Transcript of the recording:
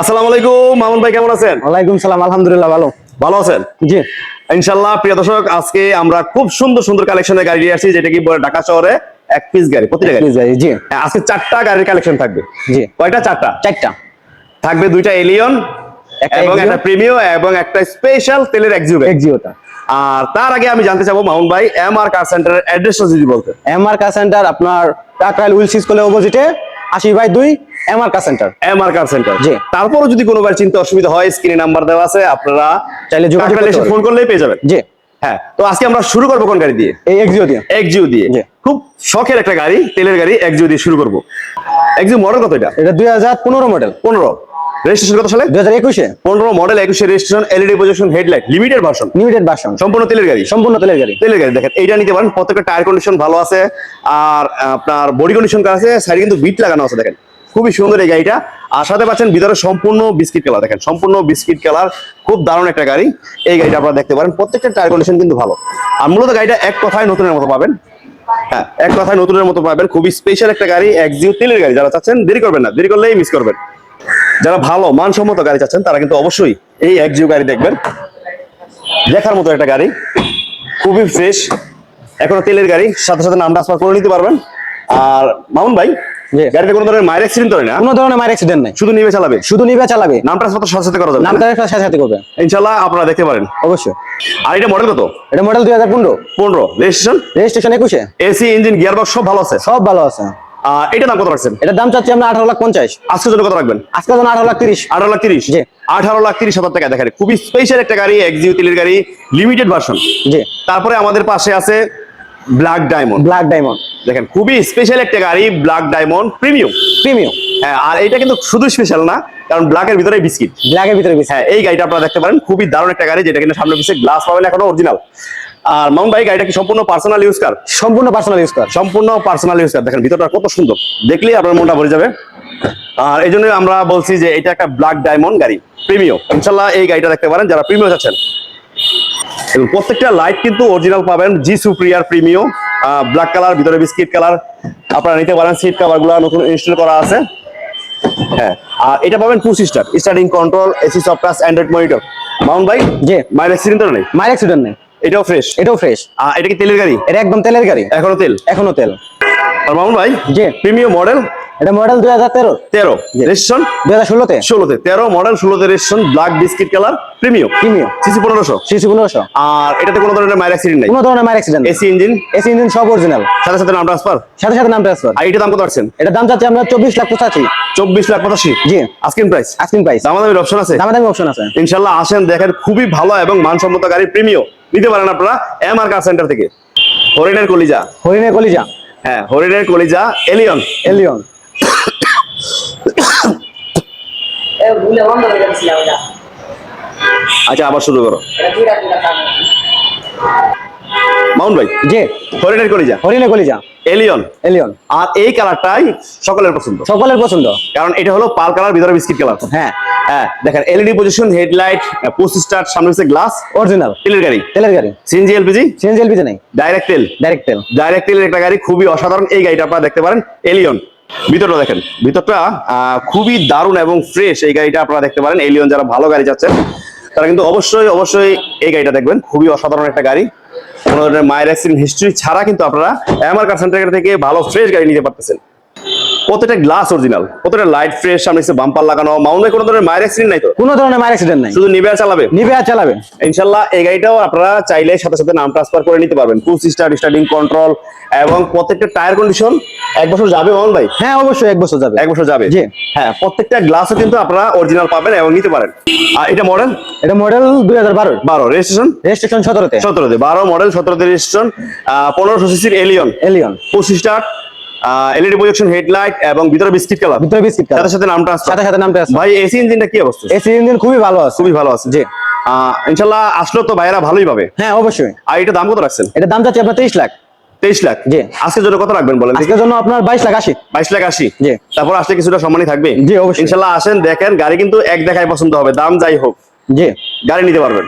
আসসালামু আলাইকুম মামুন ভাই কেমন আছেন? ওয়ালাইকুম সালাম আলহামদুলিল্লাহ ভালো। ভালো আছেন? জি। ইনশাল্লাহ প্রিয় দর্শক আজকে আমরা খুব সুন্দর সুন্দর কালেকশনের গাড়ি নিয়ে আসছি যেটা কি বলে ঢাকা শহরে এক পিস গাড়ি প্রতিটা গাড়ি। জি। হ্যাঁ, আজকে চারটা গাড়ির কালেকশন থাকবে। জি। কয়টা? চারটা। চারটা। থাকবে দুইটা এলিয়ন একটা এবং একটা প্রিমিও এবং একটা স্পেশাল তেলের এক্সিউ এক্সিওটা আর তার আগে আমি জানতে চাবো মামুন ভাই এম আর কার সেন্টারের অ্যাড্রেসটা যদি বলতেন। এমআর কা সেন্টার আপনার কাকরাইল উইলস স্কুলের অপোজিটে আশি বাই দুই এমআর কা সেন্টার এম আর কার সেন্টার জি। তারপরও যদি কোনো বার চিন্তা অসুবিধা হয় স্ক্রিনে নাম্বার দেওয়া আছে আপনারা চাইলে যোগাযোগ পারবেন। ফোন করলেই পেয়ে যাবেন। জি। হ্যাঁ তো আজকে আমরা শুরু করব কোন গাড়ি দিয়ে? এই এক্সিও দিয়ে। এক্সিউ দিয়ে। খুব শখের একটা গাড়ি তেলের গাড়ি এক্সিউ দিয়ে শুরু করব। এক্সিউ মডেল কত এটা? এটা দুই হাজার পনেরো মডেল পনেরো। রেজিস্ট্রেশন কত সালে? LED projection headlight limited version limited version সম্পূর্ণ তেলের গাড়ি? সম্পূর্ণ তেলের গাড়ি। তেলের গাড়ি দেখেন এইটা নিতে পারেন। প্রত্যেকটা টায়ার কন্ডিশন ভালো আছে। আর আপনার বডি কন্ডিশন আছে? সাইডে কিন্তু বিট লাগানো আছে দেখেন। খুবই সুন্দর এই গাড়িটা। আর সাথে পাচ্ছেন ভিতরে সম্পূর্ণ বিস্কিট কালার। দেখেন, সম্পূর্ণ বিস্কিট কালার, খুব দারুণ একটা গাড়ি। এই গাড়িটা আপনারা দেখতে পারেন, প্রত্যেকটা টায়ার কন্ডিশন কিন্তু ভালো। আর মূলত গাড়িটা এক কথায় নতুনের মতো পাবেন। হ্যাঁ এক কথায় নতুনের মতো পাবেন। খুবই স্পেশাল একটা গাড়ি, একজিও তেলের গাড়ি। যারা চাচ্ছেন, দেরি করবেন না, দেরি করলেই মিস করবেন। যারা ভালো, মানসম্মত গাড়ি চাচ্ছেন, তারা কিন্তু অবশ্যই এই একজিও গাড়ি দেখবেন। দেখার মতো একটা গাড়ি। খুবই ফ্রেশ এখনও তেলের গাড়ি। সাথে সাথে নাম ট্রান্সফার করে নিতে পারবেন। আর মামুন ভাই। গাড়িতে কোনো ধরনের মায়ের অ্যাক্সিডেন্ট করে না? কোনো ধরনের মায়ের অ্যাক্সিডেন্ট নেই। শুধু নিবে চালাবে? শুধু নিবে চালাবে। নাম ট্রান্সফার সাথে সাথে করা যাবে। নামটা সাথে সাথে করবে। ইনশাল্লাহ আপনারা দেখতে পারেন। অবশ্যই। আর এটা মডেল কত? এটা মডেল দুই হাজার পনেরো। পনেরো। রেজিস্ট্রেশন রেজিস্ট্রেশন একুশে। এসি ইঞ্জিন গিয়ার বক্স সব ভালো আছে? সব ভালো আছে। এটা দাম কত রাখছেন? এটার দাম চাচ্ছি আমরা আঠারো লাখ পঞ্চাশ। আজকের জন্য কত রাখবেন? আজকের জন্য আঠারো লাখ তিরিশ। আঠারো লাখ তিরিশ? জি। আঠারো লাখ তিরিশ হাজার টাকা দেখেন খুবই স্পেশাল একটা গাড়ি এক্সিউ তেলের গাড়ি লিমিটেড ভার্সন জি। তারপরে আমাদের পাশে আছে ব্ল্যাক ডায়মন্ড ব্ল্যাক ডায়মন্ড দেখেন খুবই স্পেশাল একটা গাড়ি ব্ল্যাক ডায়মন্ড প্রিমিয়াম প্রিমিয়াম হ্যাঁ আর এটা কিন্তু শুধু স্পেশাল না কারণ ব্ল্যাকের ভিতরে বিস্কিট ব্ল্যাকের ভিতরে বেশি হ্যাঁ এই গাড়িটা আপনারা দেখতে পারেন খুবই দারুণ একটা গাড়ি যেটা কিন্তু সামনে পিছিয়ে গ্লাস পাবেন এখনও অরিজিনাল আর মাউন্ট ভাই গাড়িটা কি সম্পূর্ণ পার্সোনাল ইউজ কার সম্পূর্ণ পার্সোনাল ইউজ কর সম্পূর্ণ পার্সোনাল ইউজ কার দেখেন ভিতরটা কত সুন্দর। দেখলেই আপনার মনটা ভরে যাবে। আর এই জন্য আমরা বলছি যে এটা একটা ব্ল্যাক ডায়মন্ড গাড়ি প্রিমিও ইনশাল্লাহ এই গাড়িটা দেখতে পারেন যারা প্রিমিও যাচ্ছেন এবং প্রত্যেকটা লাইট কিন্তু অরিজিনাল পাবেন জি সুপ্রিয়ার প্রিমিও ব্ল্যাক কালার ভিতরে বিস্কিট কালার আপনারা নিতে পারেন সিট কাভারগুলো নতুন ইনস্টল করা আছে। হ্যাঁ আর এটা পাবেন টু sister starting control AC soft touch Android monitor mount ভাই জি। মাইল অ্যাক্সিডেন্ট নেই মাইল অ্যাক্সিডেন্ট নেই। এটাও ফ্রেশ এটাও ফ্রেশ আর এটা কি তেলের গাড়ি? এটা একদম তেলের গাড়ি। এখনও তেল? এখনও তেল। আর মাউন্ট ভাই জি। প্রিমিয়াম মডেল এটা মডেল দুই হাজার তেরো। তেরো। জি। রেজিস্ট্রেশন? দুই হাজার ষোলোতে। ষোলোতে। তেরো মডেল ষোলোতে registration black biscuit colour premium premium CC পনেরোশো? সিসি পনেরোশো। আর এটাতে কোনো ধরনের মাইল অ্যাক্সিডেন্ট নাই? কোনো ধরনের মায়ের accident AC engine AC engine সব অরিজিনাল সাথে সাথে নাম ট্রান্সফার সাথে সাথে নাম ট্রান্সফার আর এটা দাম কত পাচ্ছেন এটার দাম চাচ্ছি আমরা চব্বিশ লাখ পঁচাশি। চব্বিশ লাখ পঁচাশি? জি। আস্কিং প্রাইস আস্কিং প্রাইস দামাদামির অপশন আছে? দামে দামি অপশন আছে। ইনশাল্লাহ আসেন দেখেন খুবই ভালো এবং মানসম্মত গাড়ি প্রিমিয় নিতে পারেন আপনারা এম আর কার সেন্টার থেকে। হরিণের কলিজা। হরিণের কলিজা। হ্যাঁ হরিণের কলিজা এলিয়ন এলিয়ন এ ভুলে বন্ধ আচ্ছা আবার শুরু করো। মাউন্ট ভাই জি। হরিণের কলিজা। হরিণে কলিজা। এলিয়ন। এলিয়ন। আর এই কালারটাই সকলের পছন্দ। সকলের পছন্দ। কারণ এটা হলো পাল কালার ভিতরে বিস্কিট কালার। হ্যাঁ। হ্যাঁ দেখেন এলইডি পজিশন হেডলাইট পোস্ট স্টার্ট সামনে হচ্ছে গ্লাস অরিজিনাল তেলের গাড়ি। তেলের গাড়ি। সিএনজি এলপিজি সিএনজি এলপিজি নেই। ডাইরেক্ট তেল। ডাইরেক্ট তেল। ডাইরেক্ট তেলের একটা গাড়ি খুবই অসাধারণ এই গাড়িটা আপনারা দেখতে পারেন। এলিয়ন ভিতরটা দেখেন, ভিতরটা খুবই দারুণ এবং ফ্রেশ এই গাড়িটা আপনারা দেখতে পারেন। এলিয়ন যারা ভালো গাড়ি যাচ্ছেন তারা কিন্তু অবশ্যই অবশ্যই এই গাড়িটা দেখবেন। খুবই অসাধারণ একটা গাড়ি। কোনো ধরনের মায়ের হিস্ট্রি ছাড়া কিন্তু আপনারা এমআর কার সেন্টার থেকে ভালো ফ্রেশ গাড়ি নিতে পারতেছেন। প্রত্যেকটা গ্লাস অরিজিনাল প্রত্যেকটা লাইট ফ্রেশ সামনে বাম্পার লাগানো মাউন্টে কোনো ধরনের মায়ের অ্যাক্সিডেন্ট নাই তো? কোনো ধরনের মায়ের অ্যাক্সিডেন্ট নাই। শুধু নিবে আর চালাবে? নিবে আর চালাবে। ইনশাল্লাহ এই গাড়িটাও আপনারা চাইলে সাথে সাথে নাম ট্রান্সফার করে নিতে পারবেন। টু স্টার স্টার্টিং কন্ট্রোল এবং প্রত্যেকটা টায়ার কন্ডিশন এক বছর যাবে মোহন ভাই? হ্যাঁ অবশ্যই এক বছর যাবে। এক বছর যাবে? জি। হ্যাঁ প্রত্যেকটা গ্লাসও কিন্তু আপনারা অরিজিনাল পাবেন এবং নিতে পারেন। আর এটা মডেল এটা মডেল দুই হাজার বারো। বারো রেজিস্ট্রেশন রেজিস্ট্রেশন সতেরোতে। সতেরোতে বারো মডেল সতেরোতে রেজিস্ট্রেশন পনেরোশো সিসির এলিয়ন এলিয়ন পঁচিশ স্টার এলইডি প্রজেকশন হেডলাইট এবং ভিতরে বিস্কিট কালার ভিতরে বিস্কিট সাথে সাথে নাম ট্রান্সফার সাথে সাথে নাম ট্রান্সফার ভাই এসি ইঞ্জিনটা কি অবস্থা? এসি ইঞ্জিন খুবই ভালো আছে। খুবই ভালো আছে। জি। আহ, ইনশাল্লাহ আসলেও তো ভাইরা ভালোই পাবে। হ্যাঁ অবশ্যই। আর এটা দাম কত রাখছেন? এটার দাম চাচ্ছি আপনার তেইশ লাখ। তেইশ লাখ? জি। আজকের জন্য কত রাখবেন বলেন? আজকের জন্য আপনার বাইশ লাখ আশি। বাইশ লাখ আশি? জি। তারপর আসলে কিছুটা সম্মানই থাকবে? জি, অবশ্যই। ইনশাল্লাহ আসেন দেখেন গাড়ি কিন্তু এক দেখায় পছন্দ হবে দাম যাই হোক। জি। গাড়ি নিতে পারবেন।